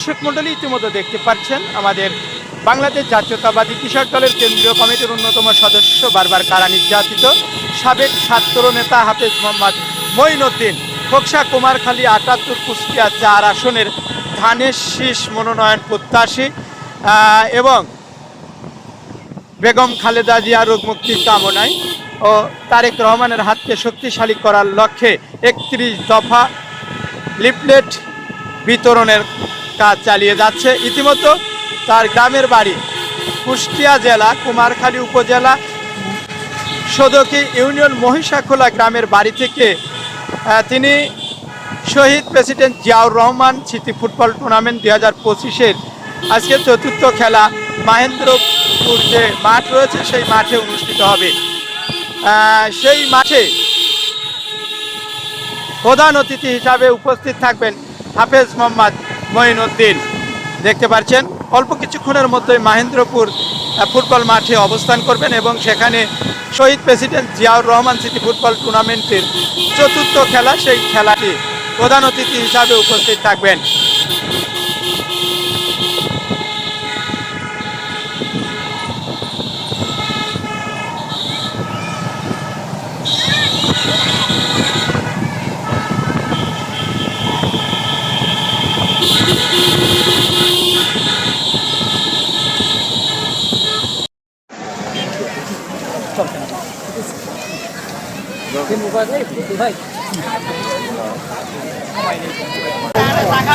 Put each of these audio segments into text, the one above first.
দর্শক মন্ডলী ইতিমধ্যে দেখতে পাচ্ছেন আমাদের বাংলাদেশ জাতীয়তাবাদী কৃষক দলের কেন্দ্রীয় কমিটির অন্যতম সদস্য বারবার কারা নির্যাতিত। সাবেক ছাত্র নেতা হাফেজ মোহাম্মদ মঈনুদ্দিন, খোকসা কুমারখালী, আটাত্তর কুষ্টিয়া চার আসনের ধানের শীষ মনোনয়ন প্রত্যাশী এবং বেগম খালেদা জিয়া রোগ মুক্তির কামনায় ও তারেক রহমানের হাতকে শক্তিশালী করার লক্ষ্যে একত্রিশ দফা লিফলেট বিতরণের কাজ চালিয়ে যাচ্ছে। ইতিমধ্যে তার গ্রামের বাড়ি কুষ্টিয়া জেলা, কুমারখালী উপজেলা, সদকি ইউনিয়ন মহিষাখোলা গ্রামের বাড়ি থেকে তিনি শহীদ প্রেসিডেন্ট জিয়াউর রহমান স্মৃতি ফুটবল টুর্নামেন্ট দুই হাজার পঁচিশের আজকে চতুর্থ খেলা মাহেন্দ্রপুর যে মাঠ রয়েছে, সেই মাঠে অনুষ্ঠিত হবে। সেই মাঠে প্রধান অতিথি হিসাবে উপস্থিত থাকবেন হাফেজ মোহাম্মদ মঈনুদ্দিন। দেখতে পাচ্ছেন অল্প কিছুক্ষণের মধ্যেই মাহেন্দ্রপুর ফুটবল মাঠে অবস্থান করবেন এবং সেখানে শহীদ president Ziaur Rahman city football টুর্নামেন্টের চতুর্থ খেলা, সেই খেলাটি প্রধান অতিথি হিসাবে উপস্থিত থাকবেন। ভাই। টাকা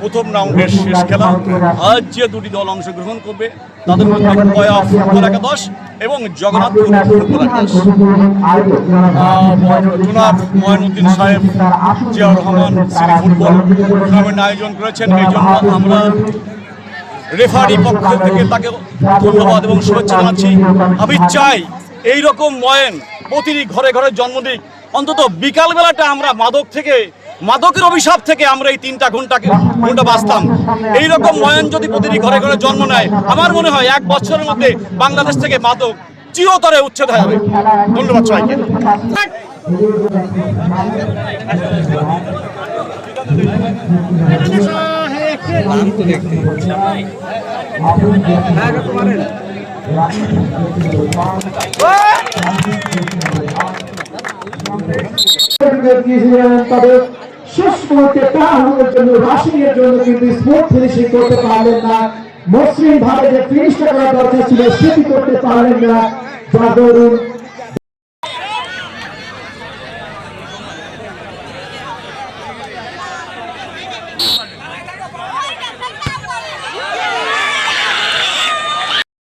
প্রথম রাউন্ডের শেষ খেলা। আজ যে দুটি দল অংশগ্রহণ করবে তাদের মধ্যে গয়া ফুটবল একাদশ এবং জগন্নাথপুর ফুটবল একাদশ। জনাব ময়নুদ্দিন সাহেব Ziaur Rahman city football tournament আয়োজন করেছেন এই জন্য আমরা রেফারি পক্ষ থেকে তাকে ধন্যবাদ এবং শুভেচ্ছা জানাচ্ছি। আমি চাই এই রকম ময়েন প্রতিটি ঘরে ঘরে জন্ম দিক অন্তত বিকালবেলাটা আমরা মাদক থেকে মাদকের অভিশাপ থেকে আমরা এই তিনটা ঘন্টাকে ঘণ্টা বাঁচতাম। এইরকম ময়ন যদি প্রতিটি ঘরে ঘরে জন্ম নেয়, আমার মনে হয় এক বছরের মধ্যে বাংলাদেশ থেকে মাদক চিরতরে উচ্ছেদ হয়ে যাবে। ধন্যবাদ সবাইকে। তবে শেষ মুহূর্তে তাড়াহুড়োর জন্য রাশিংয়ের জন্য কিন্তু স্পোর্ট ফিনিশিং করতে পারলেন না। মসৃণ ভাবে যে ফিনিশটা করার দরকার ছিল, সেটি করতে পারলেন না। যা দরুন